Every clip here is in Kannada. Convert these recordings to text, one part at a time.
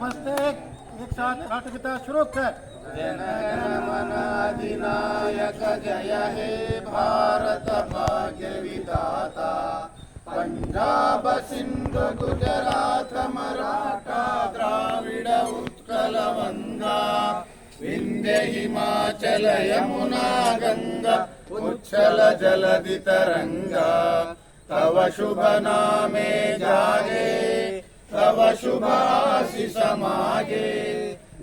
नमस्ते। एक साथ राष्ट्रगीता शुरू कर अधिनायक जय हे भारत भाग्य विधाता। पंजाब सिंध गुजरात मराठा द्राविड उत्कल वंगा। विंध्य हिमाचल यमुना गंगा उच्छल जलधि तरंगा तव शुभ नामे जागे तव शुभ आशिष मागे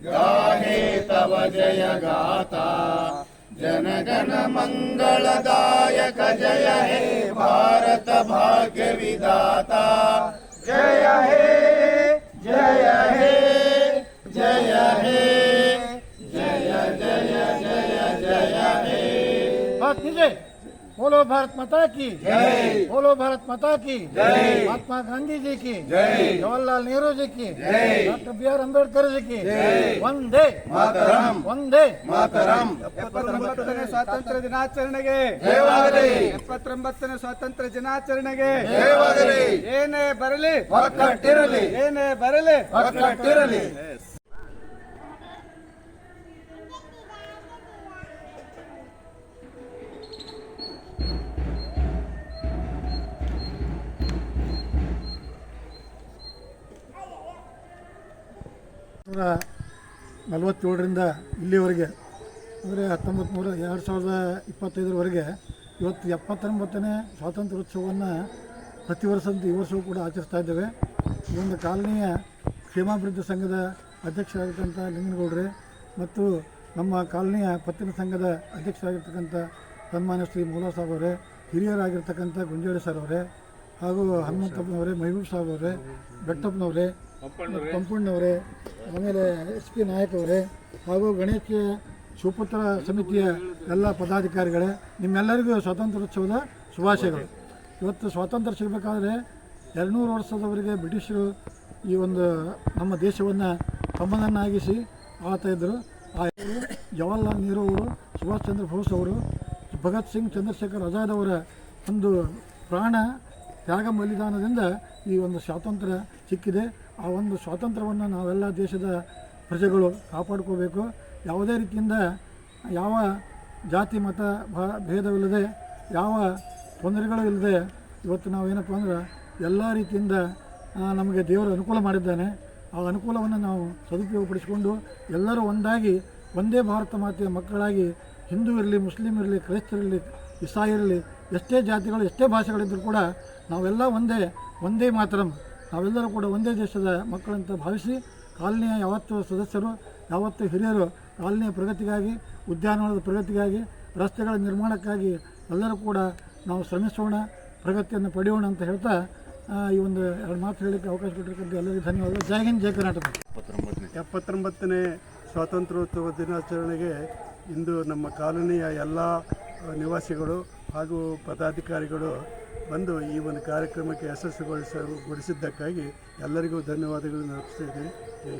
गाहे तव जय गाता। जनगण मंगलदायक जय हे भारत भाग्य विधाता। जय हे जय हे जय हे, जय जय जय जय हे। बोलो भारत माता की जय बोलो भारत माता की जय। महात्मा गांधी जी की जय। जवाहरलाल नेहरू जी की जय। Doctor B R Ambedkar ji की जय। वंदे ಮಾತರಂ वंदे ಮಾತರಂ ಎಪ್ಪತ್ತೊಂಬತ್ತನೇ ಸ್ವಾತಂತ್ರ್ಯ ದಿನಾಚರಣೆಗೆ ಜಯವಾಗಲಿ ಎಪ್ಪತ್ತೊಂಬತ್ತನೇ ಸ್ವಾತಂತ್ರ್ಯ ದಿನಾಚರಣೆಗೆ ಜಯವಾಗಲಿ ಏನೇ ಬರಲಿ ಒಕ್ಕಟ್ಟಿರಲಿ ಏನೇ ಬರಲಿ ಒಕ್ಕಟ್ಟಿರಲಿ ನೂರ ನಲವತ್ತೇಳರಿಂದ ಇಲ್ಲಿವರೆಗೆ, ಅಂದರೆ ಹತ್ತೊಂಬತ್ತು ನೂರ ಎರಡು ಸಾವಿರದ ಇಪ್ಪತ್ತೈದರವರೆಗೆ ಇವತ್ತು ಎಪ್ಪತ್ತೊಂಬತ್ತನೇ ಸ್ವಾತಂತ್ರ್ಯೋತ್ಸವವನ್ನು ಪ್ರತಿ ವರ್ಷದಂತೆ ಈ ವರ್ಷವೂ ಕೂಡ ಆಚರಿಸ್ತಾ ಇದ್ದೇವೆ. ಒಂದು ಕಾಲನಿಯ ಕ್ಷೇಮಾಭಿವೃದ್ಧಿ ಸಂಘದ ಅಧ್ಯಕ್ಷರಾಗಿರ್ತಕ್ಕಂಥ ಲಿಂಗನಗೌಡ್ರೆ ಮತ್ತು ನಮ್ಮ ಕಾಲನಿಯ ಪತ್ತಿನ ಸಂಘದ ಅಧ್ಯಕ್ಷರಾಗಿರ್ತಕ್ಕಂಥ ಸನ್ಮಾನ್ಯ ಶ್ರೀ ಮೂಲಾ ಸಾಬ್ ಅವರೇ, ಹಿರಿಯರಾಗಿರ್ತಕ್ಕಂಥ ಗುಂಜಾಳಿ ಸರ್ ಅವರೇ ಹಾಗೂ ಹನುಮಂತಪ್ಪನವರೇ ಮಹಬೂಬ್ ಸಾಬ್ ಅವರೇ, ಬೆಟ್ಟಪ್ಪನವರೇ ಪಂಪಣ್ಣವರೇ. ಆಮೇಲೆ ಎಸ್ ಪಿ ನಾಯಕ್ ಅವರೇ ಹಾಗೂ ಗಣೇಶ ಸುಪುತ್ರ ಸಮಿತಿಯ ಎಲ್ಲ ಪದಾಧಿಕಾರಿಗಳೇ, ನಿಮ್ಮೆಲ್ಲರಿಗೂ ಸ್ವಾತಂತ್ರ್ಯೋತ್ಸವದ ಶುಭಾಶಯಗಳು. ಇವತ್ತು ಸ್ವಾತಂತ್ರ್ಯ ಸಿಗಬೇಕಾದ್ರೆ ಎರಡುನೂರು ವರ್ಷದವರೆಗೆ ಬ್ರಿಟಿಷರು ಈ ಒಂದು ನಮ್ಮ ದೇಶವನ್ನು ತಮ್ಮದನ್ನಾಗಿಸಿ ಆಳ್ತಾ ಇದ್ದರು ಆ ಜವಾಹರ್ಲಾಲ್ ನೆಹರು ಅವರು, ಸುಭಾಷ್ ಚಂದ್ರ ಬೋಸ್ ಅವರು, ಭಗತ್ ಸಿಂಗ್ ಚಂದ್ರಶೇಖರ್ ಆಜಾದ್ ಅವರ ಒಂದು ಪ್ರಾಣ ತ್ಯಾಗ ಬಲಿದಾನದಿಂದ ಈ ಒಂದು ಸ್ವಾತಂತ್ರ್ಯ ಸಿಕ್ಕಿದೆ. ಆ ಒಂದು ಸ್ವಾತಂತ್ರ್ಯವನ್ನು ನಾವೆಲ್ಲ ದೇಶದ ಪ್ರಜೆಗಳು ಕಾಪಾಡ್ಕೋಬೇಕು. ಯಾವುದೇ ರೀತಿಯಿಂದ ಯಾವ ಜಾತಿ, ಮತ ಭೇದವಿಲ್ಲದೆ, ಯಾವ ತೊಂದರೆಗಳು ಇಲ್ಲದೆ ಇವತ್ತು ನಾವೇನಪ್ಪ ಅಂದ್ರೆ ಎಲ್ಲ ರೀತಿಯಿಂದ ನಮಗೆ ದೇವರು ಅನುಕೂಲ ಮಾಡಿದ್ದಾನೆ. ಆ ಅನುಕೂಲವನ್ನು ನಾವು ಸದುಪಯೋಗಪಡಿಸಿಕೊಂಡು ಎಲ್ಲರೂ ಒಂದಾಗಿ, ಒಂದೇ ಭಾರತ ಮಾತೆಯ ಮಕ್ಕಳಾಗಿ, ಹಿಂದೂ ಇರಲಿ, ಮುಸ್ಲಿಂ ಇರಲಿ ಕ್ರೈಸ್ತರಿರಲಿ ಇಸಾಯಿರಲಿ ಎಷ್ಟೇ ಜಾತಿಗಳು, ಎಷ್ಟೇ ಭಾಷೆಗಳಿದ್ದರೂ ಕೂಡ ನಾವೆಲ್ಲ ಒಂದೇ ಒಂದೇ ಮಾತರಂ. ನಾವೆಲ್ಲರೂ ಕೂಡ ಒಂದೇ ದೇಶದ ಮಕ್ಕಳಂತ ಭಾವಿಸಿ ಕಾಲನಿಯ ಯಾವತ್ತು ಸದಸ್ಯರು, ಯಾವತ್ತು ಹಿರಿಯರು ಕಾಲನಿಯ ಪ್ರಗತಿಗಾಗಿ, ಉದ್ಯಾನವನದ ಪ್ರಗತಿಗಾಗಿ, ರಸ್ತೆಗಳ ನಿರ್ಮಾಣಕ್ಕಾಗಿ ಎಲ್ಲರೂ ಕೂಡ ನಾವು ಶ್ರಮಿಸೋಣ, ಪ್ರಗತಿಯನ್ನು ಪಡೆಯೋಣ ಅಂತ ಹೇಳ್ತಾ ಈ ಒಂದು ಎರಡು ಮಾತು ಹೇಳಲಿಕ್ಕೆ ಅವಕಾಶ ಕೊಟ್ಟಿರ್ತಕ್ಕಂಥ ಎಲ್ಲರಿಗೂ ಧನ್ಯವಾದಗಳು. ಜೈ ಹಿಂದ್, ಜೈ ಕರ್ನಾಟಕ. ಎಪ್ಪತ್ತೊಂಬತ್ತನೇ ಸ್ವಾತಂತ್ರ್ಯೋತ್ಸವ ದಿನಾಚರಣೆಗೆ ಇಂದು ನಮ್ಮ ಕಾಲೋನಿಯ ಎಲ್ಲ ನಿವಾಸಿಗಳು ಹಾಗೂ ಪದಾಧಿಕಾರಿಗಳು ಬಂದು ಈ ಒಂದು ಕಾರ್ಯಕ್ರಮಕ್ಕೆ ಯಶಸ್ಸುಗೊಳಿಸ ಎಲ್ಲರಿಗೂ ಧನ್ಯವಾದಗಳನ್ನು ಅರ್ಪಿಸ್ತಾ ಇದ್ದೀನಿ. ಜೈ